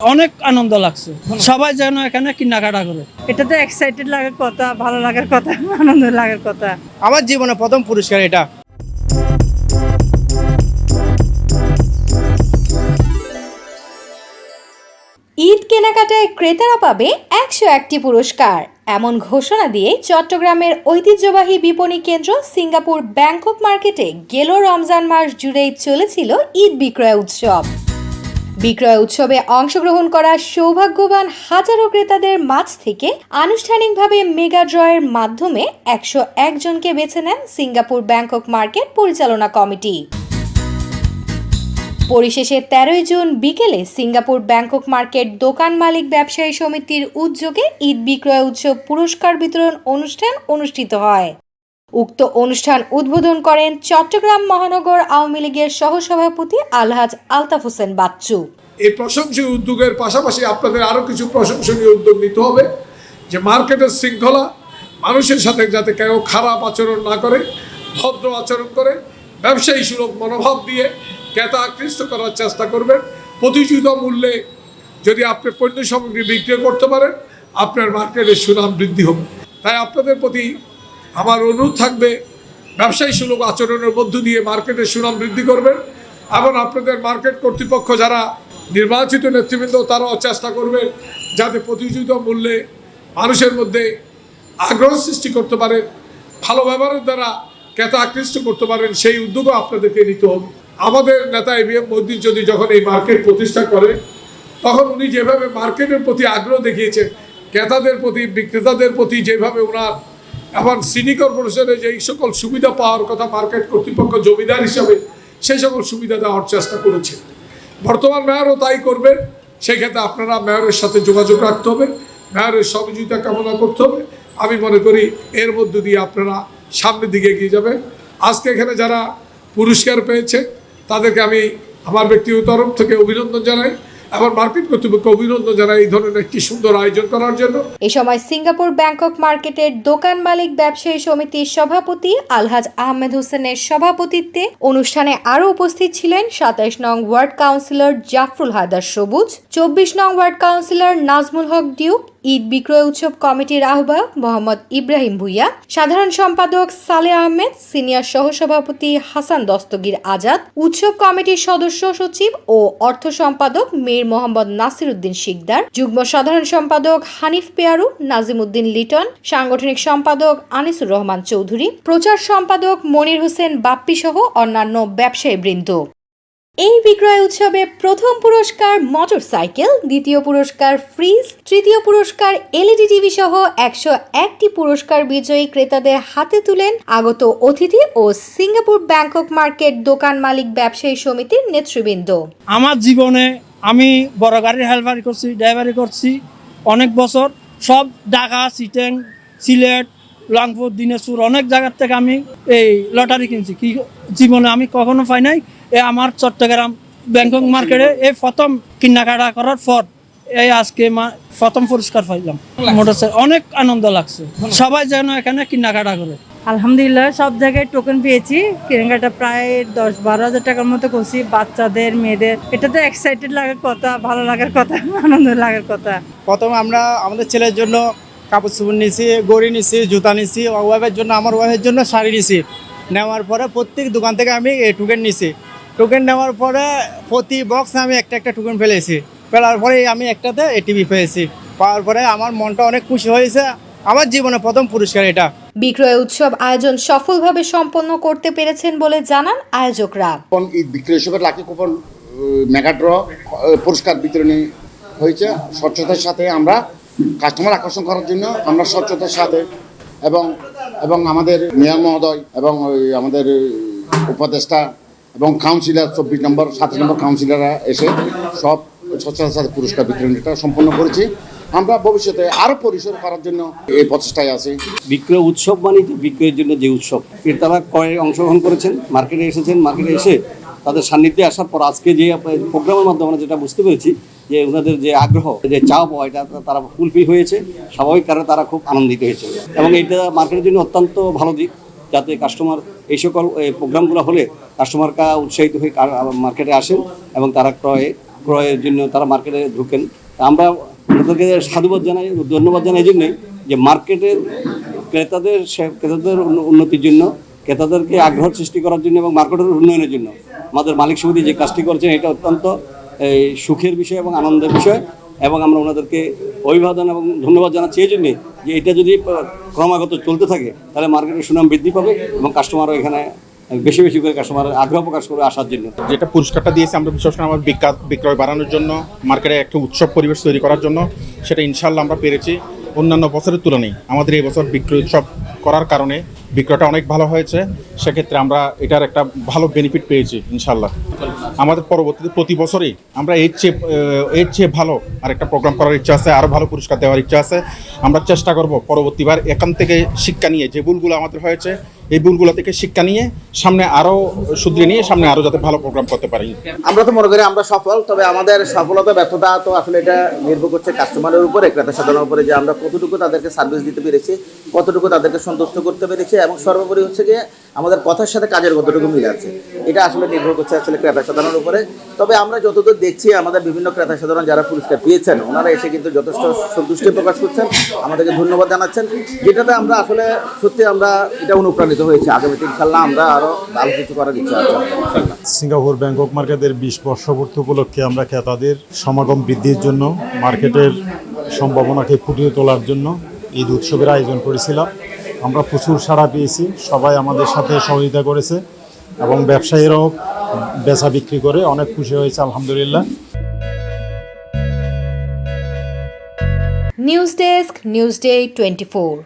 অনেক আনন্দ লাগছে। সবাই যেন এখানে কেনাকাটা করে। এটা তো এক্সাইটেড লাগার কথা ভালো লাগার কথা আনন্দ লাগার কথা। আমার জীবনে প্রথম পুরস্কার এটা। ঈদ কেনাকাটায় ক্রেতারা পাবে একশো একটি পুরস্কার। এমন ঘোষণা দিয়ে চট্টগ্রামের ঐতিহ্যবাহী বিপণী কেন্দ্র সিঙ্গাপুর ব্যাংকক মার্কেটে গেল রমজান মাস জুড়েই চলেছিল ঈদ বিক্রয় উৎসব। বিক্রয় উৎসবে অংশগ্রহণ করা সৌভাগ্যবান হাজারো ক্রেতাদের মাঝ থেকে আনুষ্ঠানিকভাবে মেগা ড্রয়ের মাধ্যমে একশো একজনকে বেছে নেন সিঙ্গাপুর ব্যাংকক মার্কেট পরিচালনা কমিটি। পরিশেষে তেরোই জুন বিকেলে সিঙ্গাপুর ব্যাংকক মার্কেট দোকান মালিক ব্যবসায়ী সমিতির উদ্যোগে ঈদ বিক্রয় উৎসব পুরস্কার বিতরণ অনুষ্ঠান অনুষ্ঠিত হয়। উক্ত অনুষ্ঠান উদ্বোধন করেন চট্টগ্রাম মহানগর আওয়ামী লীগের সহসভাপতি আলহাজ আলতাফ হোসেন বাচ্চু। এই প্রশংসনীয় উদ্যোগের পাশাপাশি আপনাদের আরও কিছু প্রশংসনীয় উদ্যোগ নিতে হবে, যে মার্কেটের শৃঙ্খলা, মানুষের সাথে যাতে কেউ খারাপ আচরণ না করে, ভদ্র আচরণ করে, ব্যবসায়ী সুলভ মনোভাব দিয়ে ক্রেতা আকৃষ্ট করার চেষ্টা করবেন। প্রতিযোগিতা মূল্যে যদি আপনি পণ্য সামগ্রী বিক্রি করতে পারেন, আপনার মার্কেটের সুনাম বৃদ্ধি হবে। তাই আপনাদের প্রতি আমার অনুরোধ থাকবে, ব্যবসায়ী সুলভ আচরণের মধ্য দিয়ে মার্কেটের সুনাম বৃদ্ধি করবেন। এবং আপনাদের মার্কেট কর্তৃপক্ষ যারা নির্বাচিত নেতৃবৃন্দ, তারাও চেষ্টা করবে যাতে প্রতিযোগিতা মূল্যে মানুষের মধ্যে আগ্রহ সৃষ্টি করতে পারেন, ভালো ব্যবহারের দ্বারা ক্রেতা আকৃষ্ট করতে পারেন, সেই উদ্যোগও আপনাদেরকে নিতে হবে। আমাদের নেতা এবিএম মোদী যদি যখন এই মার্কেট প্রতিষ্ঠা করে, তখন উনি যেভাবে মার্কেটের প্রতি আগ্রহ দেখিয়েছেন, ক্রেতাদের প্রতি, বিক্রেতাদের প্রতি যেভাবে ওনার এখন সিটি কর্পোরেশনের যেই সকল সুবিধা পাওয়ার কথা মার্কেট কর্তৃপক্ষ জমিদার হিসাবে সেই সকল সুবিধা দেওয়ার চেষ্টা করেছে। বর্তমান মেয়রও তাই করবেন। সেই ক্ষেত্রে আপনারা মেয়রের সাথে যোগাযোগ রাখতে হবে। মেয়রের সহযোগিতা কামনা করতে হবে। আমি মনে করি এর মধ্য দিয়ে আপনারা সামনের দিকে এগিয়ে যাবেন। আজকে এখানে যারা পুরস্কার পেয়েছে, তাদেরকে আমি আমার ব্যক্তিগত তরফ থেকে অভিনন্দন জানাই। এবং মার্কেট কর্তৃপক্ষ অভিনন্দন জানাই এই ধরনের একটি সুন্দর আয়োজন করার জন্য। এ সময় সিঙ্গাপুর ব্যাংকক মার্কেটের দোকান মালিক ব্যবসায়ী সমিতির সভাপতি আলহাজ আহমেদ হোসেনের সভাপতিত্বে অনুষ্ঠানে আরও উপস্থিত ছিলেন সাতাইশ নং ওয়ার্ড কাউন্সিলর জাফরুল হায়দার সবুজ, চব্বিশ নং ward councillor Nazmul Haque Duke Eid বিক্রয় উৎসব কমিটির আহ্বায়ক মোহাম্মদ ইব্রাহিম ভুইয়া, সাধারণ সম্পাদক সালে আহমেদ, সিনিয়র সহসভাপতি হাসান দস্তগীর আজাদ, উৎসব কমিটির সদস্য সচিব ও অর্থ সম্পাদক মীর মোহাম্মদ নাসির উদ্দিন শিকদার, যুগ্ম সাধারণ সম্পাদক হানিফ পেয়ারু নাজিম উদ্দিন লিটন, সাংগঠনিক সম্পাদক আনিসুর রহমান চৌধুরী, প্রচার সম্পাদক মনির হোসেন বাপ্পি সহ অন্যান্য ব্যবসায়ী বৃন্দ এই বিক্রয় উৎসবে প্রথম পুরস্কার মোটর সাইকেল দ্বিতীয় পুরস্কার ফ্রিজ, তৃতীয় পুরস্কার এলইডি টিভি সহ একশো একটি পুরস্কার বিজয়ী ক্রেতাদের হাতে তুলেন আগত অতিথি ও সিঙ্গাপুর ব্যাংকক মার্কেট দোকান মালিক ব্যবসায়ী সমিতির নেতৃবৃন্দ। আমার জীবনে আমি বড় গাড়ির হেল্পারি করছি, ড্রাইভারি করছি অনেক বছর। সব ঢাকা সিটেন সিলেট, লাংপুর, দিনাজপুর অনেক জায়গার থেকে আমি এই লটারি কিনছি। কি জীবনে আমি কখনো পাই নাই। এ আমার চট্টগ্রাম ব্যাংকক মার্কেটে এই প্রথম কেনাকাটা করার পর এই আজকে মা- প্রথম পুরস্কার পাইলাম। মোটরসাইকেল অনেক আনন্দ লাগছে। সবাই যেন এখানে কেনাকাটা করে। আলহামদুলিল্লাহ সব জায়গায় টোকেন পেয়েছি। কেনাকাটা প্রায় দশ বারো হাজার টাকার মতো করছি। বাচ্চাদের মেয়েদের এটা তো এক্সাইটেড লাগার কথা ভালো লাগার কথা আনন্দ লাগার কথা। প্রথম আমরা আমাদের ছেলের জন্য কাপড় চোপড় নিছি গড়ি নিছি জুতা নিছি ওয়াইফের জন্য আমার ওয়াইফের জন্য শাড়ি নিছি। নেওয়ার পরে প্রত্যেক দোকান থেকে আমি এই টোকেন নিছি। টোকেন নেওয়ার পরে প্রতি বক্স আমি একটা একটা টোকেন ফেলেছি। ফেলার পরে আমি একটাতে এটিভি পেয়েছি। পাওয়ার পরে আমার মনটা অনেক খুশি হয়েছে। আমার জীবনে প্রথম পুরস্কার এটা। বিক্রয় উৎসব আয়োজন সফলভাবে সম্পন্ন করতে পেরেছেন বলে জানান আয়োজকরা। বিক্রয় হিসেবে লাকি কুপন মেগাড্র পুরস্কার বিতরণী হয়েছে? স্বচ্ছতার সাথে আমরা কাস্টমার আকর্ষণ করার জন্য আমরা স্বচ্ছতার সাথে এবং এবং আমাদের মেয়র মহোদয় এবং ওই আমাদের উপদেষ্টা এবং কাউন্সিলর চব্বিশ নম্বর, সাতাশ নম্বর কাউন্সিলররা এসে সব স্বচ্ছতার সাথে পুরস্কার বিতরণীটা সম্পন্ন করেছি। আমরা ভবিষ্যতে আরও পরিসর করার জন্য এই প্রচেষ্টায় আছি। বিক্রয় উৎসব মানেই তো বিক্রয়ের জন্য যে উৎসব, ক্রেতারা ক্রয়ে অংশগ্রহণ করেছেন, মার্কেটে এসেছেন, মার্কেটে এসে তাদের সান্নিধ্যে আসার পর আজকে যে প্রোগ্রামের মাধ্যমে আমরা যেটা বুঝতে পেরেছি যে ওনাদের যে আগ্রহ, যে চাওয়া পাওয়া এটা তারা ফুলফিল হয়েছে, স্বাভাবিক কারণে তারা খুব আনন্দিত হয়েছে। এবং এটা মার্কেটের জন্য অত্যন্ত ভালো দিক, যাতে কাস্টমার এই সকল প্রোগ্রামগুলো হলে কাস্টমাররা উৎসাহিত হয়ে মার্কেটে আসেন এবং তারা ক্রয়ে ক্রয়ের জন্য তারা মার্কেটে ঢুকেন। আমরা ওনাদেরকে সাধুবাদ জানাই ধন্যবাদ জানাই এই জন্যই যে মার্কেটের ক্রেতাদের ক্রেতাদের উন্নতির জন্য ক্রেতাদেরকে আগ্রহ সৃষ্টি করার জন্য এবং মার্কেটের উন্নয়নের জন্য। আমাদের মালিক সমিতি যে কাজটি করছেন এটা অত্যন্ত এই, সুখের বিষয় এবং আনন্দের বিষয় এবং আমরা ওনাদেরকে অভিবাদন এবং ধন্যবাদ জানাচ্ছি এই জন্যে যে এটা যদি ক্রমাগত চলতে থাকে তাহলে মার্কেটের সুনাম বৃদ্ধি পাবে এবং কাস্টমারও এখানে বেশি বেশি করে কাস্টমার আগ্রহ প্রকাশ করে আসার জন্য। যেটা পুরস্কারটা দিয়েছে আমরা বিশেষ করে আমার বিক্রা বিক্রয় বাড়ানোর জন্য, মার্কেটে একটা উৎসব পরিবেশ তৈরি করার জন্য, সেটা ইনশাল্লাহ আমরা পেরেছি অন্যান্য বছরের তুলনায়। আমাদের এই বছর বিক্রয় উৎসব করার কারণে বিক্রয়টা অনেক ভালো হয়েছে, সেক্ষেত্রে আমরা এটার একটা ভালো বেনিফিট পেয়েছি ইনশাল্লাহ আমাদের পরবর্তীতে প্রতি বছরই আমরা এর চেয়ে এর চেয়ে ভালো আরেকটা প্রোগ্রাম করার ইচ্ছা আছে আরও ভালো পুরস্কার দেওয়ার ইচ্ছা আছে। আমরা চেষ্টা করব পরবর্তীবার এখান থেকে শিক্ষা নিয়ে যে ভুলগুলো আমাদের হয়েছে এই ভুলগুলো থেকে শিক্ষা নিয়ে সামনে আরও শুধরে নিয়ে সামনে আরও যাতে ভালো প্রোগ্রাম করতে পারি। আমরা তো মনে করি আমরা সফল, তবে আমাদের সফলতা, ব্যর্থতা তো আসলে এটা নির্ভর করছে কাস্টমারের উপরে ক্রেতা সাধারণের উপরে যে আমরা কতটুকু তাদেরকে সার্ভিস দিতে পেরেছি, কতটুকু তাদেরকে সন্তুষ্ট করতে পেরেছি, এবং সর্বোপরি হচ্ছে গিয়ে আমাদের কথার সাথে কাজের কতটুকু মিল আছে। এটা আসলে নির্ভর করছে আসলে ক্রেতা সাধারণের উপরে। তবে আমরা যতদূর দেখছি আমাদের বিভিন্ন ক্রেতা সাধারণ যারা পুরস্কার পেয়েছেন, ওনারা এসে কিন্তু যথেষ্ট সন্তুষ্টি প্রকাশ করছেন, আমাদেরকে ধন্যবাদ জানাচ্ছেন, যেটাতে আমরা আসলে সত্যি আমরা এটা অনুপ্রাণিত হয়েছি। আগামীতে ইনশাল্লাহ আমরা আরও ভালো কিছু করার ইচ্ছা আছে। সিঙ্গাপুর ব্যাংকক মার্কেটের বিশ বর্ষপূর্তি উপলক্ষে আমরা ক্রেতাদের সমাগম বৃদ্ধির জন্য মার্কেটের সম্ভাবনাকে ফুটিয়ে তোলার জন্য ঈদ উৎসবের আয়োজন করেছিলাম। আমরা প্রচুর সাড়া পেয়েছি। সবাই আমাদের সাথে সহযোগিতা করেছে এবং ব্যবসায়ীরাও বেচা বিক্রি করে অনেক খুশি হয়েছে আলহামদুলিল্লাহ। News desk news day twenty